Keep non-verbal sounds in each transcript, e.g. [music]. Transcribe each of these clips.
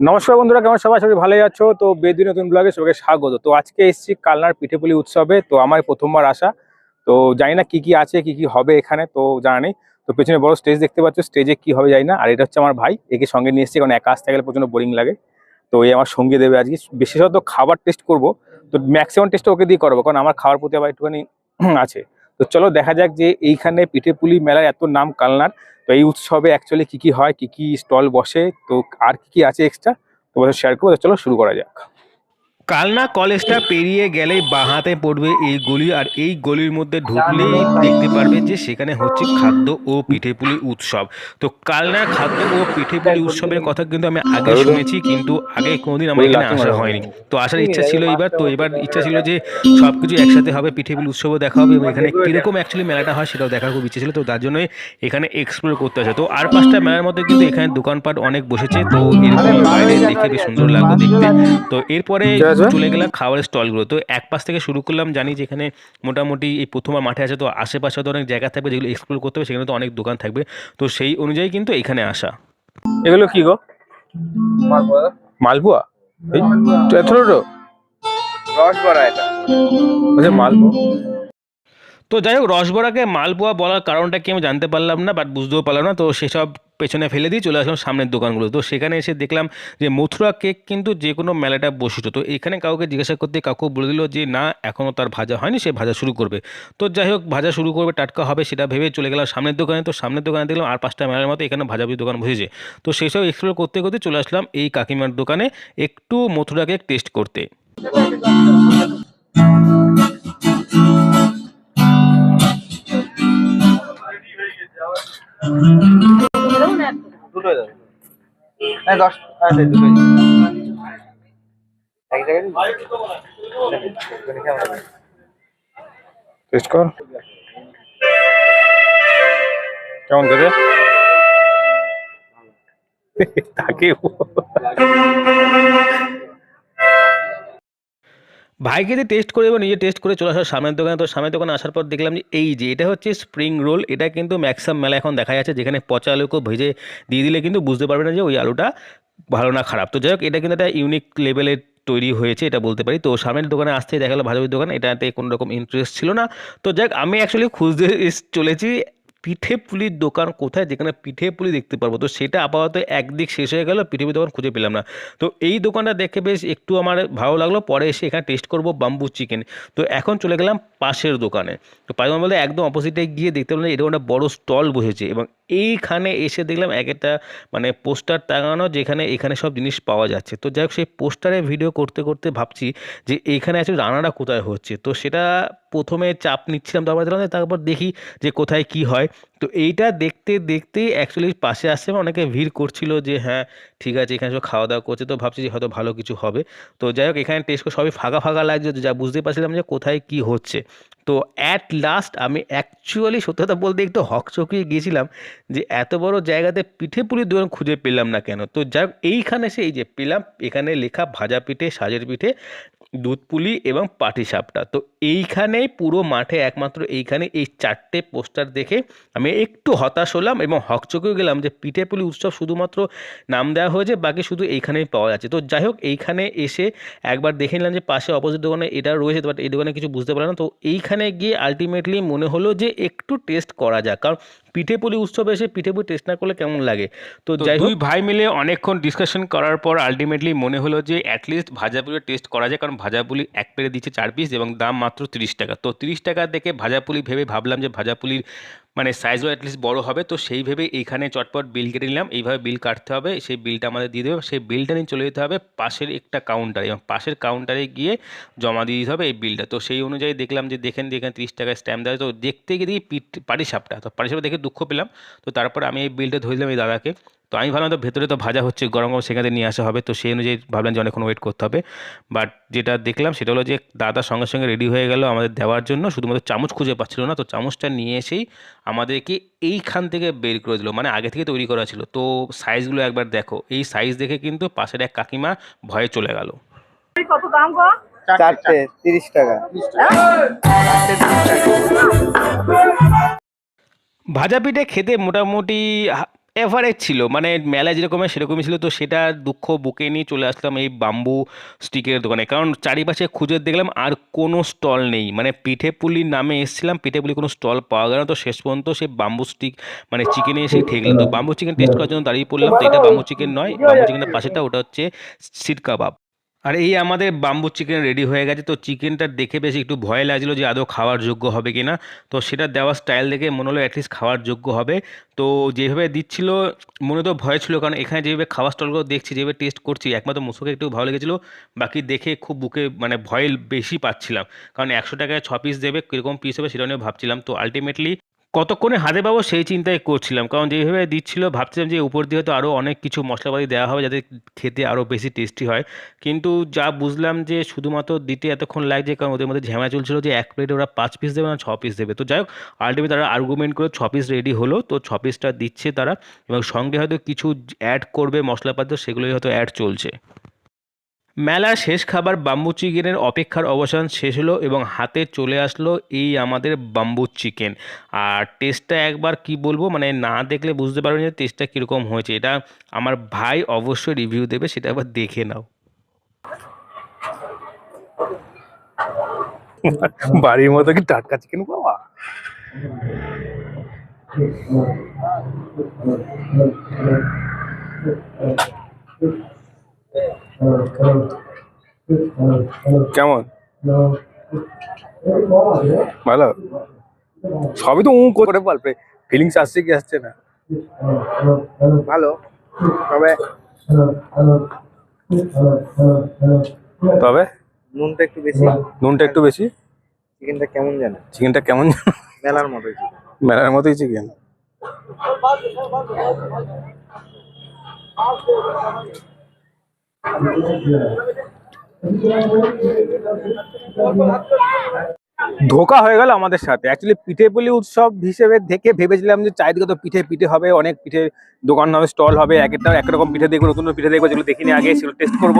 নমস্কার বন্ধুরা, কেমন সবাই সবাই ভালোই আছো। তো বেদি নতুন ব্লগে সবাইকে স্বাগত। তো আজকে এসেছি কালনার পিঠেপুলি উৎসবে। তো আমার প্রথমবার আসা। তো জানি না কি কি আছে, কি কি হবে এখানে, তো জানা নেই। তো পেছনে বড় স্টেজ দেখতে পাচ্ছ স্টেজে কি হবে জানি না। আর এটা হচ্ছে আমার ভাই, একে সঙ্গে নিয়ে এসেছি, কারণ একা আসতে গেলে প্রচণ্ড বোরিং লাগে। তো এই আমার সঙ্গে দেবে আজকে। বিশেষত খাবার টেস্ট করব। তো ম্যাক্সিমাম টেস্ট ওকে দিয়ে করব, কারণ আমার খাওয়ার প্রতি আবার একটুখানি [clears throat] আছে। তো চলো দেখা যাক যে এইখানে পিঠেপুলি মেলার এত নাম কালনার। তো এই উৎসবে অ্যাকচুয়ালি কি কি হয়, কি কি স্টল বসে, তো আর কি কি আছে এক্সট্রা তোমাদের শেয়ার করব। চলো শুরু করা যাক। কালনা কলেজটা পেরিয়ে গেলেই বাঁহাতে পড়বে এই গলি আর এই গলির মধ্যে ঢুকলেই দেখতে পারবে যে সেখানে হচ্ছে খাদ্য ও পিঠেপুলি উৎসব। তো কালনা খাদ্য ও পিঠেপুলি উৎসবের কথা কিন্তু আমি আগে শুনেছি কিন্তু আগে কোনোদিন আমার এখানে আসা হয়নি। তো আসার ইচ্ছা ছিল এবার তো এবার ইচ্ছা ছিল যে সব কিছু একসাথে হবে পিঠেপুলি উৎসবও দেখা হবে এবং এখানে কীরকম অ্যাকচুয়ালি মেলাটা হয় সেটাও দেখার খুব ইচ্ছে ছিল তো তার জন্যই এখানে এক্সপ্লোর করতে আসে। তো আর পাঁচটা মেলার মধ্যে কিন্তু এখানে দোকানপাট অনেক বসেছে তো এরকম বাইরে দেখে বেশ সুন্দর লাগল দেখতে। তো এরপরে চলে গেলাম খাবারের স্টলগুলো। তো এক পাশ থেকে শুরু করলাম জানি যে এখানে মোটামুটি এই প্রথমবার মাঠে আছে তো আশেপাশে তো অনেক জায়গা থাকবে যেগুলো এক্সপ্লোর করতে হবে সেখানে তো অনেক দোকান থাকবে। তো সেই অনুযায়ী কিন্তু এখানে আসা। এগুলো কি গো? মালপোয়া। এটা। আচ্ছা মালপোয়া। তো যাই হোক রসবড়াকে মালপোয়া বলার কারণটা কি আমি জানতে পারলাম না বাট বুঝতেও পারলাম না তো সেসব পেছনে ফেলে দিয়ে চলে আসলাম সামনের দোকানগুলো তো সেখানে এসে দেখলাম যে মথুরা কেক কিন্তু যে কোনো মেলাটা বসিত তো এখানে কাউকে জিজ্ঞাসা করতে কাউকে বলে দিল যে, না এখনও তার ভাজা হয়নি, সে ভাজা শুরু করবে। তো যাই হোক, ভাজা শুরু করবে, টাটকা হবে সেটা ভেবে চলে গেলাম সামনের দোকানে। তো সামনের দোকানে দেখলাম আর পাঁচটা মেলার মতো এখানে ভাজাভুজি দোকান বসেছে। তো সেই সব এক্সপ্লোর করতে করতে চলে আসলাম এই কাকিমার দোকানে একটু মথুরা কেক টেস্ট করতে। দুটোই দেবে হ্যাঁ দশ হ্যাঁ সেই দুটোই এক জায়গায় দিবি? এখানে কেমন হবে? টেস্ট কর কেমন খেতে তাকে ভাইকে যে টেস্ট করে এবং নিজে টেস্ট করে চলে আসার সামনের দোকানে। তো সামনের দোকানে আসার পর দেখলাম যে, এই যে, এটা হচ্ছে স্প্রিং রোল এটা কিন্তু ম্যাক্সাম মেলা এখন দেখা যাচ্ছে, যেখানে পচা আলুকে ভেজে দিয়ে দিলে কিন্তু বুঝতে পারবে না যে, ওই আলুটা ভালো না খারাপ। তো যাই হোক, এটা কিন্তু একটা ইউনিক লেভেলের তৈরি হয়েছে, এটা বলতে পারি। তো সামনের দোকানে আসতে দেখা গেলো ভাজাভুজির দোকান, এটাতে কোনো রকম ইন্টারেস্ট ছিল না। তো যাক আমি অ্যাকচুয়ালি খুঁজতে চলেছি পিঠে পুলির দোকান কোথায় যেখানে পিঠে পুলি দেখতে পারব? তো সেটা আপাতত একদিক শেষ হয়ে গেলো পিঠে পুলি দোকান খুঁজে পেলাম না। তো এই দোকানটা দেখে বেশ একটু আমার ভালো লাগল, পরে এসে এখানে টেস্ট করব বাম্বু চিকেন তো এখন চলে গেলাম পাশের দোকানে। তো পাশের দোকান বলতে একদম অপোজিটে গিয়ে দেখতে পেলাম এটা একটা বড় স্টল বসেছে এবং এইখানে এসে দেখলাম এক একটা মানে পোস্টার টাঙানো যেখানে, এখানে সব জিনিস পাওয়া যাচ্ছে। তো যাই হোক, সেই পোস্টারে ভিডিও করতে করতে ভাবছি যে এইখানে আছে রান্নাটা কোথায় হচ্ছে? তো সেটা প্রথমে চাপ নিচ্ছিলাম, তারপর দেখলাম তারপর দেখি যে কোথায় কি হয়। তো এইটা দেখতে, দেখতেই অ্যাকচুয়ালি পাশে আসছে অনেকে ভিড় করছিল যে হ্যাঁ ঠিক আছে, এখানে সব খাওয়া দাওয়া করছে, তো ভাবছি যে হয়তো ভালো কিছু হবে। তো যাই হোক, এখানে টেস্ট করে সবই ফাঁকা ফাঁকা লাগছে যা বুঝতে পারছিলাম যে কোথায় কি হচ্ছে। তো অ্যাট লাস্ট আমি অ্যাকচুয়ালি সত্যি কথা বলতে একটু হকচকিয়ে গিয়েছিলাম যে এত বড় জায়গাতে পিঠে পুলির দোকান খুঁজে পেলাম না কেন? তো যাই হোক, এইখানে সে এই যে পেলাম, এখানে লেখা ভাজা পিঠে, সাজের পিঠে দুধ পুলি এবং পাটিসাপটা তো এইখানেই পুরো মাঠে একমাত্র এইখানে এই চারটে পোস্টার দেখে আমি একটু হতাশ হলাম এবং হকচকেও গেলাম যে পিঠে পুলি উৎসব শুধুমাত্র নাম দেওয়া হয়েছে, বাকি শুধু এইখানেই পাওয়া যাচ্ছে। তো যাই হোক, এইখানে এসে একবার দেখে নিলাম যে পাশে অপোজিট দোকানে এটা রয়েছে বাট এই দোকানে কিছু বুঝতে পারলাম না। তো এইখানে গিয়ে আলটিমেটলি মনে হলো যে একটু টেস্ট করা যাক। কারণ পিঠে পুলি উৎসবে এসে পিঠে পুলি টেস্ট না করলে কেমন লাগে? তো যাই দুই ভাই মিলে অনেকক্ষণ ডিসকাশন করার পর আলটিমেটলি মনে হলো যে অ্যাটলিস্ট ভাজাপুলি টেস্ট করা যায় কারণ ভাজাপুলি এক প্লেটে দিচ্ছে চার পিস এবং দাম মাত্র তিরিশ টাকা। তো তিরিশ টাকা দেখে ভাজাপুলি ভেবে ভাবলাম যে ভাজাপুলির মানে সাইজও অ্যাটলিস্ট বড় হবে, তো সেই ভেবে এইখানে চটপট বিল কেটে নিলাম। এইভাবে বিল কাটতে হবে, সেই বিলটা আমাদের দিয়ে দেবে। সেই বিলটা নিয়ে চলে যেতে হবে পাশের একটা কাউন্টারে এবং পাশের কাউন্টারে গিয়ে জমা দিয়ে দিতে হবে এই বিলটা তো সেই অনুযায়ী দেখলাম যে দেখেন যেখানে তিরিশ টাকায় স্ট্যাম্প দেওয়া। তো দেখতে গিয়ে দেখি পিঠ পাটিসাপটা। তো পাটিসাপটা দেখে দুঃখ পেলাম। তো তারপর আমি এই বিলটা ধরে দিলাম এই দাদাকে। তো আমি ভাবলাম তো ভেতরে তো ভাজা হচ্ছে গরম গরম সেখানে নিয়ে আসা হবে। তো সেই অনুযায়ী ভাবলাম যে অনেকক্ষণ ওয়েট করতে হবে। বাট যেটা দেখলাম সেটা হলো যে দাদা সঙ্গে সঙ্গে রেডি হয়ে গেল আমাদের দেওয়ার জন্য। শুধুমাত্র চামচ খুঁজে পাচ্ছিল না তো চামচটা নিয়ে এসেই আমাদেরকে এইখান থেকে বের করে দিল মানে আগে থেকে তৈরি করা ছিল। তো সাইজগুলো একবার দেখো এই সাইজ দেখে কিন্তু পাশের এক কাকিমা ভয়ে চলে গেল। কত দাম গো? চারটে তিরিশ টাকা। ভাজা পিঠে খেতে মোটামুটি হা- এভারেজ ছিল মানে মেলা যেরকমের সেরকমই ছিল তো সেটা দুঃখ বুকে নিয়ে চলে আসলাম এই বাম্বু স্টিকের দোকানে। কারণ চারিপাশে খুঁজে দেখলাম আর কোনো স্টল নেই মানে পিঠে পুলির নামে এসেছিলাম পিঠে পুলি কোনো স্টল পাওয়া গেল না তো শেষ পর্যন্ত সে বাম্বু স্টিক মানে চিকেনে এসে ঠেকলাম তো বাম্বু চিকেন টেস্ট করার জন্য দাঁড়িয়ে পড়লাম তো এটা বাম্বু চিকেন নয় বাম্বু চিকেনের পাশেটা ওটা হচ্ছে সিট কাবাব আর এই আমাদের বাম্বু চিকেন রেডি হয়ে গেছে। তো চিকেনটা দেখে বেশ একটু ভয় লাগছিল যে আদৌ খাওয়ার যোগ্য হবে কিনা। তো সেটা দেওয়ার স্টাইল দেখে মনে হলো অ্যাটলিস্ট খাওয়ার যোগ্য হবে। তো যেভাবে দিচ্ছিল, মনে তো ভয় ছিল কারণ এখানে যেভাবে খাবার স্টলগুলো দেখছি, যেভাবে টেস্ট করছি, একমাত্র মুসুকে একটু ভালো লেগেছিলো। বাকি দেখে খুব বুকে মানে ভয় বেশি পাচ্ছিলাম। কারণ একশো টাকায় ছ পিস দেবে, কীরকম পিস হবে সেটা নিয়ে ভাবছিলাম। তো আলটিমেটলি কতক্ষণে হাতে পাবো সেই চিন্তায় করছিলাম। কারণ যেভাবে দিচ্ছিল, ভাবছিলাম যে উপর দিয়ে হয়তো আরও অনেক কিছু মশলাপাতি দেওয়া হবে যাতে খেতে আরও বেশি টেস্টি হয়। কিন্তু যা বুঝলাম যে শুধুমাত্র দিতে এতক্ষণ লাগছে, কারণ ওদের মধ্যে ঝামেলা চলছিল যে এক প্লেটে ওরা পাঁচ পিস দেবে না, ছ পিস দেবে। তো যাই হোক আলটিমেট তারা আর্গুমেন্ট করে ছ পিস রেডি হলো, তো ছ পিসটা দিচ্ছে তারা। এবং সঙ্গে হয়তো কিছু অ্যাড করবে মশলাপাতি সেগুলোই হয়তো অ্যাড চলছে। মেলার শেষ খাবার বাম্বু চিকেনের অপেক্ষার অবসান শেষ হলো এবং হাতে চলে আসলো এই আমাদের বাম্বু চিকেন আর টেস্টটা একবার কি বলব মানে না দেখলে বুঝতে পারবেন যে টেস্টটা কীরকম হয়েছে। এটা আমার ভাই অবশ্যই রিভিউ দেবে, সেটা একবার দেখে নাও। বাড়ির মতো কি টাটকা চিকেন পাওয়া কেমন? ভালো? সবই তো উ করে বলবে ফিলিংস আসছে কি আসছে না? ভালো। তবে? তবে? নুনটা একটু বেশি। নুনটা একটু বেশি? চিকেনটা কেমন জানো? চিকেনটা কেমন মেলার মতোই চিকেন মেলার মতোই চিকেন ধোকা হয়ে গেল আমাদের সাথে। অ্যাকচুয়ালি পিঠে পুলি উৎসব হিসেবে দেখে ভেবেছিলাম যে চারিদিকে তো পিঠে পিঠে হবে, অনেক পিঠে দোকান হবে স্টল হবে, এক একটা একরকম পিঠে দেখব, নতুন পিঠে দেখব, যেগুলো দেখিনি আগে, সেগুলো টেস্ট করব।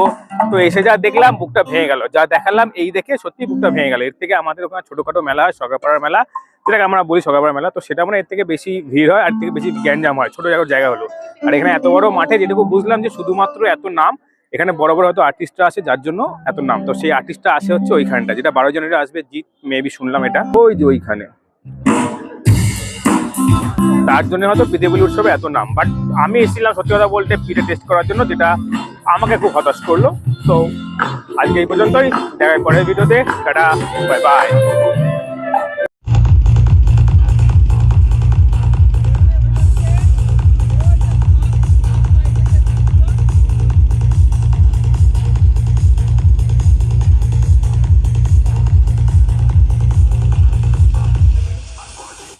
তো এসে যা দেখলাম, বুকটা ভেঙে গেল। যা দেখালাম, এই দেখে সত্যি বুকটা ভেঙে গেল। এর থেকে আমাদের ওখানে ছোটোখাটো মেলা হয় সরকারপাড়ার মেলা। যেটাকে আমরা বলি সরকারপাড়ার মেলা। তো সেটা মানে এর থেকে বেশি ভিড় হয়, আর থেকে বেশি গ্যাঞ্জাম হয়। ছোট জায়গার জায়গা হলো। আর এখানে এত বড় মাঠে যেটুকু বুঝলাম যে শুধুমাত্র এত নাম এখানে বড় বড় হয়তো আর্টিস্টরা আসে, যার জন্য এত নাম। তো সেই আর্টিস্টটা আসে হচ্ছে ওইখানটা, যেটা বারো জনের আসবে জিৎ মেবি শুনলাম এটা। ওই যে ওইখানে। তার জন্য হয়তো পিঠেপুলি উৎসবে এত নাম। বাট আমি এসেছিলাম সত্যি কথা বলতে পিঠে টেস্ট করার জন্য, যেটা আমাকে খুব হতাশ করল। তো আজকে এই পর্যন্তই। দেখা পরের ভিডিওতে টাটা বাই বাই